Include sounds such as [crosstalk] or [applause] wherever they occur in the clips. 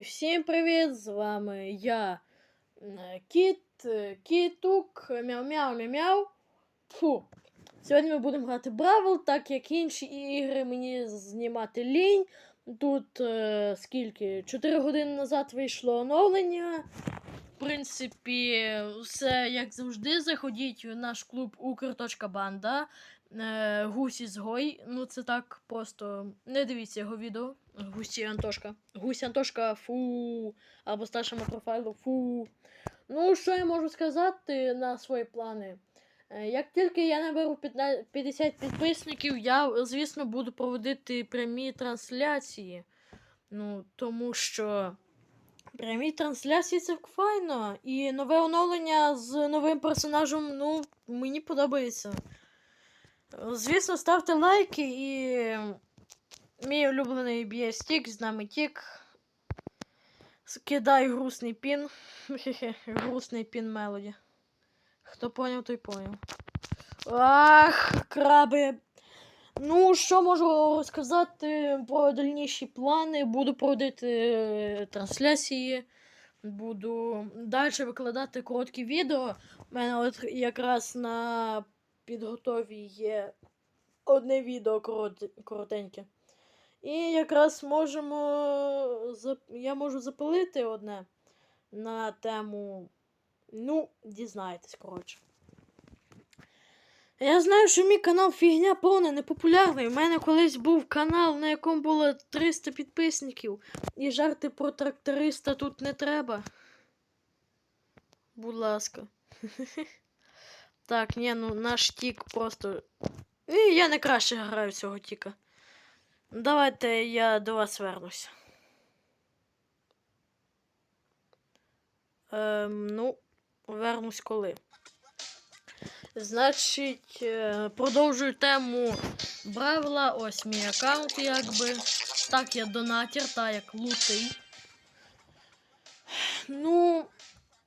Всім привіт! З вами я е, Кіт, е, Кітук, мяу-мяу-мяу-мяу. Фу. Сьогодні ми будемо грати Бравл, так як інші ігри мені знімати лінь. Тут е, скільки? 4 години назад вийшло оновлення. В принципі, все як завжди. Заходіть в наш клуб Укр.банда. Е, Гусі згой. Ну, це так просто. Не дивіться його відео. Гусі Антошка. Гусі Антошка, фу. Або старшому профайлу, фу. Ну, що я можу сказати на свої плани? Е, Як тільки я наберу 50 підписників, я, звісно, буду проводити прямі трансляції. Ну, тому що прямі трансляції це файно. І нове оновлення з новим персонажем, ну, мені подобається. Звісно, ставте лайки і мій улюблений стік, з нами тік. Скидай грустний пін. Хе-хе, грустний пін мелоді. Хто поняв, той поняв. Ах, краби. Ну, що можу розказати про дальніші плани? Буду проводити е, трансляції, буду далі викладати короткі відео. У мене от якраз на підготові є одне відео коротеньке. І якраз можемо. Я можу запалити одне на тему. Ну, дізнаєтесь, коротше. Я знаю, що мій канал фігня повна, непопулярний. У мене колись був канал, на якому було 300 підписників. І жарти про тракториста тут не треба. Будь ласка. [laughs] Так, ні, ну наш тік просто. І я не краще граю цього тіка. Давайте я до вас вернуся. Ем, ну, вернусь коли. Значить, е, продовжую тему Бравла. Ось мій аккаунт, якби. Так, я донатір, та як лутий. Ну,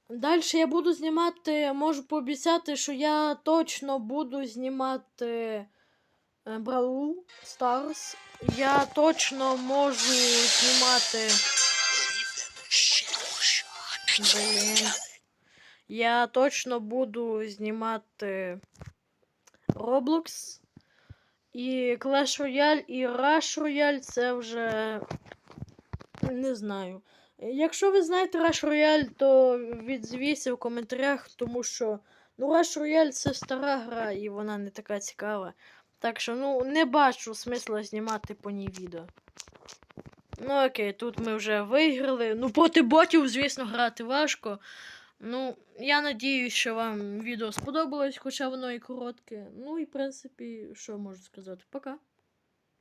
далі я буду знімати, можу пообіцяти, що я точно буду знімати е, Бравл Старс. Я точно можу знімати. Блін. Я точно буду знімати Roblox і Clash Royale, і Rush Royale це вже не знаю. Якщо ви знаєте Rush Royale, то відзвіться в коментарях, тому що ну, Rush Royale це стара гра і вона не така цікава. Так що, ну, не бачу смисла знімати по ній відео. Ну окей, тут ми вже виграли. Ну, проти ботів, звісно, грати важко. Ну, я надіюсь, що вам відео сподобалось, хоча воно і коротке. Ну і в принципі, що можу сказати. Пока.